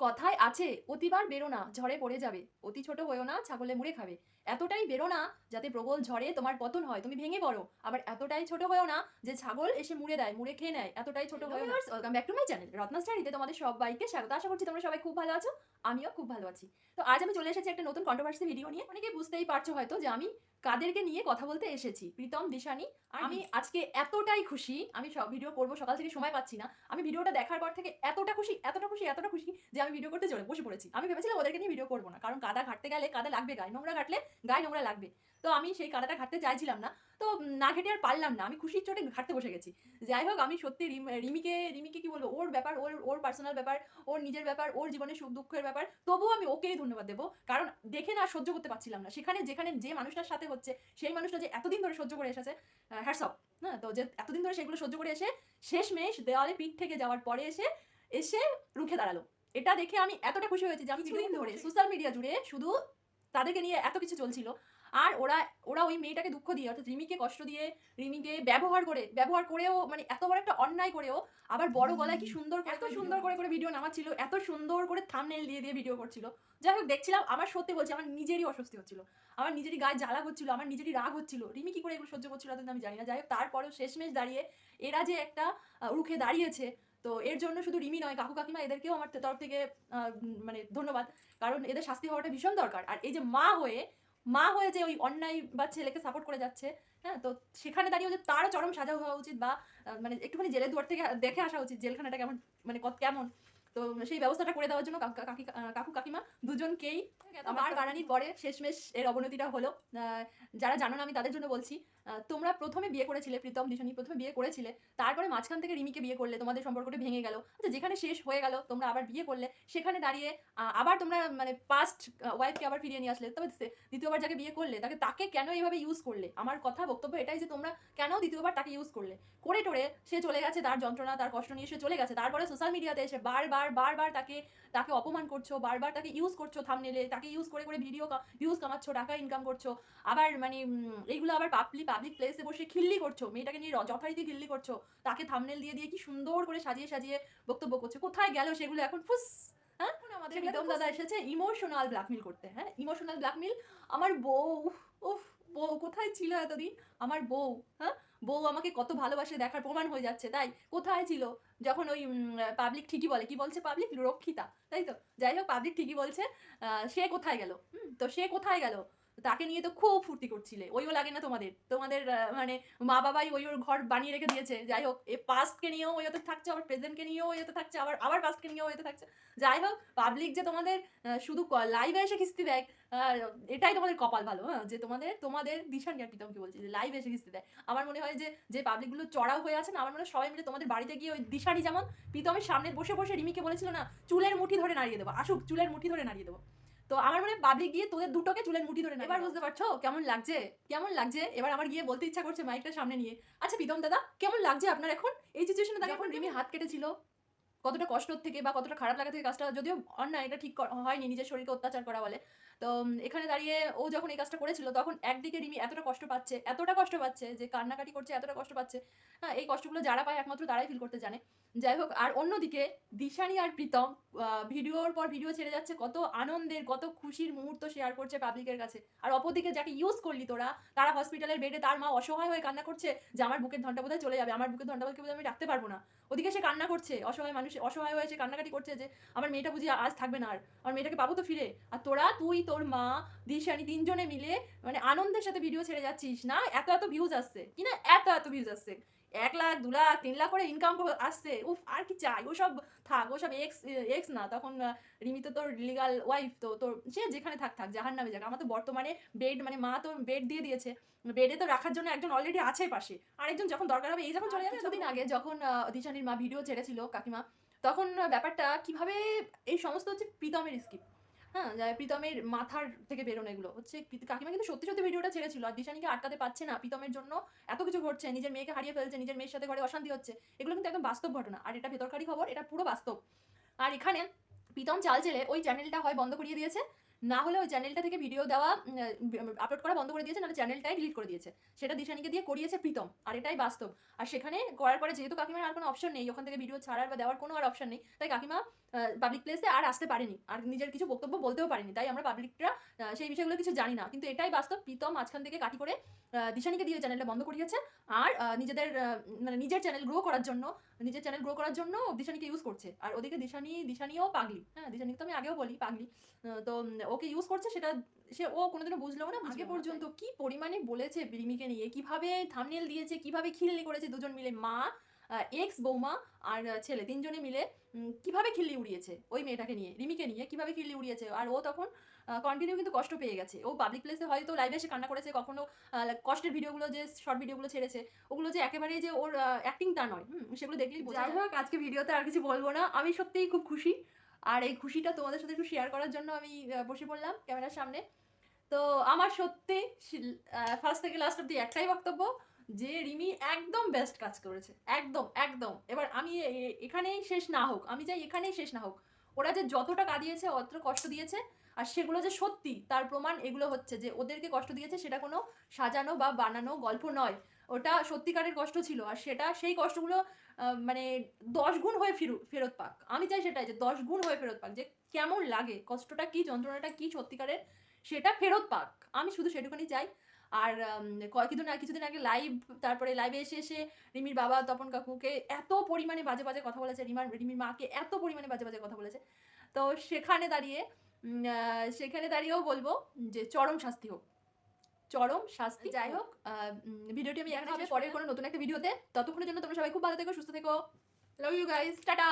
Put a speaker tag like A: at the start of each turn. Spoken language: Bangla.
A: কথায় আছে, অতিবার বেরো না, ঝড়ে পড়ে যাবে। অতি ছোট হয়েও না, ছাগলে মুড়ে খাবে। এতটাই বেরো না, যাতে প্রবল ঝড়ে তোমার পতন হয়। তুমি ভেঙে পড়ো। আবার এতটাই ছোট হয়েও না, যে ছাগল এসে মুড়ে দেয়, মুড়ে খেয়ে নেয়। এতটাই ছোট হয়েও না। Welcome back to my channel Ratna স্টাডিতে তোমাদের সবাইকে স্বাগত। আশা করছি তোমরা সবাই খুব ভালো আছো। আমিও খুব ভালো আছি। তো আজ আমি চলে এসেছি একটা নতুন কন্ট্রোভার্সি ভিডিও নিয়ে। অনেকেই বুঝতেই পারছ হয়তো যে আমি কাদেরকে নিয়ে কথা বলতে এসেছি? প্রীতম দিশানি আমি আজকে এতটাই খুশি। আমি সব ভিডিও করব সকাল থেকে সময় পাচ্ছি না। আমি ভিডিওটা দেখার পর থেকে এতটা খুশি এতটা খুশি এতটা খুশি যে আমি ভিডিও করতে চলে বসে পড়েছি। আমি ভেবেছিলাম ওদেরকে নিয়ে ভিডিও করব না। কারণ কাদা ঘাটতে গেলে কাদা লাগবে গায়ে নোংরা ঘাটলে গায়ে নোংরা লাগবে। তো আমি সেই কাদাটা ঘাটতে চাইছিলাম না। তো না ঘেটে আর পারলাম না। আমি খুশির চোটে ঘাটতে বসে গেছি। যাই হোক আমি সত্যি রিমিকে রিমিকে কি বলব? ওর ব্যাপার ওর ওর পার্সোনাল ব্যাপার ওর নিজের ব্যাপার ওর জীবনের সুখ দুঃখের ব্যাপার তবুও আমি ওকেই ধন্যবাদ দেবো। কারণ দেখে না সহ্য করতে পারছিলাম না। সেখানে যেখানে যে মানুষটার সাথে হচ্ছে সেই মানুষটা যে এতদিন ধরে সহ্য করে এসেছে হ্যাটসঅপ হ্যাঁ? তো যে এতদিন ধরে সেগুলো সহ্য করে এসে শেষমেশ দেওয়ালে পিঠ থেকে যাওয়ার পরে এসে এসে রুখে দাঁড়াল। এটা দেখে আমি এতটা খুশি হয়েছি যে আমি কিছুদিন ধরে সোশ্যাল মিডিয়া জুড়ে শুধু তাদেরকে নিয়ে এত কিছু চলছিল। আর ওরা ওরা ওই মেয়েটাকে দুঃখ দিয়ে অর্থাৎ রিমিকে কষ্ট দিয়ে রিমিকে ব্যবহার করে ব্যবহার করেও মানে এত বড় একটা অন্যায় করেও আবার বড় গলায় কি সুন্দর এত সুন্দর করে করে ভিডিও নামাচ্ছিল এত সুন্দর করে থামনেল দিয়ে দিয়ে ভিডিও করছিল। যাই হোক দেখছিলাম আমার সত্যি বলছি আমার নিজেরই অস্বস্তি হচ্ছিল। আমার নিজেরই গায়ে জ্বালা হচ্ছিল আমার নিজেরই রাগ হচ্ছিল। রিমি কি করে এগুলো সহ্য করছিল এতদিন আমি জানি না। যাই হোক তারপরেও শেষমেশ দাঁড়িয়ে এরা যে একটা রুখে দাঁড়িয়েছে তো এর জন্য শুধু রিমি নয় কাকু কাকিমা এদেরকেও আমার তরফ থেকে আহ, মানে ধন্যবাদ। কারণ এদের শাস্তি হওয়াটা ভীষণ দরকার। আর এই যে মা হয়ে মা হয়ে যে ওই অন্যায় বা ছেলেকে সাপোর্ট করে যাচ্ছে হ্যাঁ? তো সেখানে দাঁড়িয়ে যে তারও চরম সাজা হওয়া উচিত বা মানে একটুখানি জেলের দুয়ার থেকে দেখে আসা উচিত, জেলখানাটা কেমন মানে কত, কেমন? তো সেই ব্যবস্থাটা করে দেওয়ার জন্য কাকু কাকি- কাকু কাকিমা দুজনকেই আমার বাড়ানির পরে শেষমেশ এর অবনতিটা হলো। যারা জানো না আমি তাদের জন্য বলছি তোমরা প্রথমে বিয়ে করেছিলে প্রীতম দিশানি প্রথমে বিয়ে করেছিলে তারপরে মাঝখান থেকে রিমিকে বিয়ে করলে তোমাদের সম্পর্কটা ভেঙে গেল। আচ্ছা যেখানে শেষ হয়ে গেল তোমরা আবার বিয়ে করলে সেখানে দাঁড়িয়ে আবার তোমরা মানে পাস্ট ওয়াইফকে আবার ফিরিয়ে নিয়ে আসলে। তবে দ্বিতীয়বার যাকে বিয়ে করলে তাকে তাকে কেন এইভাবে ইউজ করলে? আমার কথা বক্তব্য এটাই যে তোমরা কেন দ্বিতীয়বার তাকে ইউজ করলে? করে টোরে সে চলে গেছে তার যন্ত্রণা তার কষ্ট নিয়ে সে চলে গেছে। তারপরে সোশ্যাল মিডিয়াতে এসে বারবার বারবার তাকে তাকে অপমান করছ বারবার তাকে ইউজ করছ থামনেলে তাকে ইউজ করে করে ভিডিও ভিউজ কামাচ্ছ টাকা ইনকাম করছ। আবার মানে এইগুলো আবার পাবলিক পাবলিক প্লেসে বসে খিল্লি করছ মেয়েটাকে নিয়ে যথারীতি খিল্লি করছ। তাকে থামনেল দিয়ে দিয়ে কি সুন্দর করে সাজিয়ে সাজিয়ে বক্তব্য করছ। কোথায় গেল সেগুলো এখন? ফুস! হ্যাঁ? আমাদের দাদা এসেছে ইমোশনাল ব্ল্যাকমেল করতে হ্যাঁ? ইমোশনাল ব্ল্যাকমেল আমার বউ উফ। কোথায় ছিল এতদিন? আমার বউ হ্যাঁ? বউ আমাকে কত ভালোবাসে, দেখার প্রমাণ হয়ে যাচ্ছে, তাই? কোথায় ছিল? যখন ওই পাবলিক ঠিকই বলে, কি বলছে পাবলিক রক্ষিতা, তাই তো? যাই হোক পাবলিক ঠিকই বলছে সে কোথায় গেল? তো সে কোথায় গেল? তাকে নিয়ে তো খুব ফুর্তি করছিলে। ওইও লাগে না তোমাদের। তোমাদের মানে মা বাবাই ওই ওর ঘর বানিয়ে রেখে দিয়েছে। যাই হোক, এ পাস্টকে নিয়েও ওই হতে থাকছে, আবার প্রেজেন্টকে নিয়েও ওই হতে থাকছে, আবার আবার পাস্টকে নিয়েও হতে থাকছে। যাই হোক পাবলিক যে তোমাদের শুধু লাইভে এসে কিস্তি দেয় এটাই তোমাদের কপাল ভালো হ্যাঁ? যে তোমাদের তোমাদের দিশান জ্ঞান প্রীতমকে বলছি, যে লাইভ এসে কিস্তি দেয়। আমার মনে হয় যে যে পাবলিকগুলো চড়াও হয়ে আছে না, আমার মনে হয় সবাই মিলে তোমাদের বাড়িতে গিয়ে ওই দিশানি যেমন, প্রীতমের সামনে বসে বসে রিমিকে বলেছিল না, চুলের মুঠি ধরে নাড়িয়ে দেবো। আসুক, চুলের মুঠি ধরে নাড়িয়ে দেবো। তো আমার মনে হয় গিয়ে তোদের দুটোকে চুলের মুঠি ধরে এবার বুঝতে পারছ? কেমন লাগছে? কেমন লাগছে? এবার আমার গিয়ে বলতে ইচ্ছা করছে মাইকটা সামনে নিয়ে। আচ্ছা প্রীতম দাদা কেমন লাগছে আপনার এখন? এই সিচুয়েশনে দাদা এখন রিমি হাত কেটেছিল কতটা কষ্ট থেকে বা কতটা খারাপ লাগা থেকে কাজটা যদিও অন্যায় এটা ঠিক কর- হয়নি নিজের শরীরকে অত্যাচার করা বলে। তো এখানে দাঁড়িয়ে ও যখন এই কাজটা করেছিল, তখন একদিকে রিমি এতটা কষ্ট পাচ্ছে, এতটা কষ্ট পাচ্ছে যে কান্নাকাটি করছে, এতটা কষ্ট পাচ্ছে। হ্যাঁ এই কষ্টগুলো যারা পায় একমাত্র তারাই ফিল করতে জানে। যাই হোক, আর অন্যদিকে দিশানি আর প্রীতম ভিডিওর পর ভিডিও ছেড়ে যাচ্ছে, কত আনন্দের, কত খুশির মুহূর্ত শেয়ার করছে পাবলিকের কাছে। আর অপরদিকে যাকে ইউজ করলি তোরা, তারা হসপিটালের বেডে তার মা অসহায় হয়ে কান্না করছে যে আমার বুকের ধনটা বোধহয় চলে যাবে, আমার বুকের ধনটা বোধহয় আমি রাখতে পারব না। ওদিকে সে কান্না করছে, অসহায় মানুষ, অসহায় হয়ে সে কান্নাকাটি করছে যে, আমার মেয়েটা বুঝি আজ থাকবে না আর, আমার মেয়েটাকে পাবো তো ফিরে। আর তোরা, তুই তোর মা দিশানি তিনজনে মিলে মানে আনন্দের সাথে ভিডিও ছেড়ে যাচ্ছিস না? এত এত ভিউজ আসছে। কি না এত এত ভিউজ আসছে? এক লাখ দু লাখ তিন লাখ করে ইনকাম আসছে। উফ আর কি চাই? ওসব থাক ওসব এক্স এক্স না। তখন রিমি তো তোর লিগাল ওয়াইফ তো তোর সে যেখানে থাক থাক জাহার নামে যাক। আমার তো বর্তমানে বেড মানে মা তো বেড দিয়ে দিয়েছে। বেডে তো রাখার জন্য একজন অলরেডি আছে পাশে। আরেকজন যখন দরকার হবে এই যখন চলে যাবে কিছুদিন আগে যখন দিশানির মা ভিডিও ছেড়েছিল কাকিমা তখন ব্যাপারটা কীভাবে এই সমস্ত হচ্ছে প্রীতমের স্কিপ হ্যাঁ প্রীতমের মাথার থেকে বেরোনো এগুলো। হচ্ছে কাকিমা কিন্তু সত্যি সত্যি ভিডিওটা ছেড়েছিল। আর দিশানিকে আটকাতে পারছে না। প্রীতমের জন্য এত কিছু ঘটছে। নিজের মেয়েকে হারিয়ে ফেলছে, নিজের মেয়ের সাথে ঘরে অশান্তি হচ্ছে। এগুলো কিন্তু একদম বাস্তব ঘটনা। আর এটা ভেতরকারি খবর, এটা পুরো বাস্তব। আর এখানে প্রীতম চাল চেলে ওই চ্যানেলটা হয় বন্ধ করিয়ে দিয়েছে। না হলে ওই চ্যানেলটা থেকে ভিডিও দেওয়া আপলোড করা বন্ধ করে দিয়েছে, নাহলে চ্যানেলটাই ডিলিট করে দিয়েছে। সেটা দিশানিকে দিয়ে করিয়েছে প্রীতম, আর এটাই বাস্তব। আর সেখানে করার পরে যেহেতু কাকিমার আর কোনো অপশন নেই, ওখান থেকে ভিডিও ছাড়ার বা দেওয়ার কোনো আর অপশন নেই, তাই কাকিমা পাবলিক প্লেসে আর আসতে পারেনি। আর নিজের কিছু বক্তব্য বলতেও পারেনি, তাই আমরা পাবলিকরা সেই বিষয়গুলো কিছু জানি না। কিন্তু এটাই বাস্তব, প্রীতম মাঝখান থেকে কাটি করে দিশানিকে দিয়ে চ্যানেলটা বন্ধ করিয়েছে। আর নিজেদের মানে নিজের চ্যানেল গ্রো করার জন্য নিজের চ্যানেল গ্রো করার জন্য দিশানিকে ইউজ করছে। আর ওদিকে দিশানি দিশানিও পাগলি। হ্যাঁ দিশানিকে তো আমি আগেও বলি পাগলি। তো ওকে ইউজ করছে সেটা সে ও কোনোদিনও বুঝলো না। আগে পর্যন্ত কি পরিমাণে বলেছে রিমিকে নিয়ে? কীভাবে থামনেল দিয়েছে? কীভাবে খিলনি করেছে দুজন মিলে? মা এক্স বৌমা আর ছেলে তিনজনে মিলে কীভাবে খিল্লি উড়িয়েছে ওই মেয়েটাকে নিয়ে রিমিকে নিয়ে কীভাবে খিল্লি উড়িয়েছে? আর ও তখন কন্টিনিউ কিন্তু কষ্ট পেয়ে গেছে। ও পাবলিক প্লেসে হয়তো লাইভে এসে কান্না করেছে কখনো কষ্টের ভিডিওগুলো যে শর্ট ভিডিওগুলো ছেড়েছে ওগুলো যে একেবারেই যে ওর অ্যাক্টিং তা নয়। হুম, সেগুলো দেখলেই যাই হোক আজকে ভিডিওতে আর কিছু বলব না। আমি সত্যিই খুব খুশি। আর এই খুশিটা তোমাদের সাথে একটু শেয়ার করার জন্য আমি বসে পড়লাম ক্যামেরার সামনে। তো আমার সত্যি ফার্স্ট থেকে লাস্ট অব্দি একটাই বক্তব্য। যে রিমি একদম বেস্ট কাজ করেছে, একদম একদম। এবার আমি এখানেই শেষ না হোক, আমি চাই এখানেই শেষ না হোক। ওরা যে যতটা কাঁদিয়েছে অত কষ্ট দিয়েছে, আর সেগুলো যে সত্যি, তার প্রমাণ এগুলো হচ্ছে যে ওদেরকে কষ্ট দিয়েছে সেটা কোনো সাজানো বা বানানো গল্প নয়। ওটা সত্যিকারের কষ্ট ছিল, আর সেটা, সেই কষ্টগুলো মানে দশ গুণ হয়ে ফিরু, ফেরত পাক। আমি চাই সেটাই যে দশ গুণ হয়ে ফেরত পাক, যে কেমন লাগে, কষ্টটা কি, যন্ত্রণাটা কি সত্যিকারের, সেটা ফেরত পাক। আমি শুধু সেটুকুনি চাই আর কয়েকদিন আর কিছুদিন আগে লাইভ তারপরে লাইভে এসে এসে রিমির বাবা তপন কাকুকে এত পরিমাণে বাজে বাজে কথা বলেছে রিমার রিমির মাকে এত পরিমাণে বাজে বাজে কথা বলেছে। তো সেখানে দাঁড়িয়ে সেখানে দাঁড়িয়েও বলব যে চরম শাস্তি হোক। চরম শাস্তি যাই হোক। ভিডিওটি আমি এখানে হবে। পরের কোনো নতুন একটা ভিডিওতে। ততক্ষণের জন্য তোমরা সবাই খুব ভালো থেকো সুস্থ থেকো। Love you guys tata.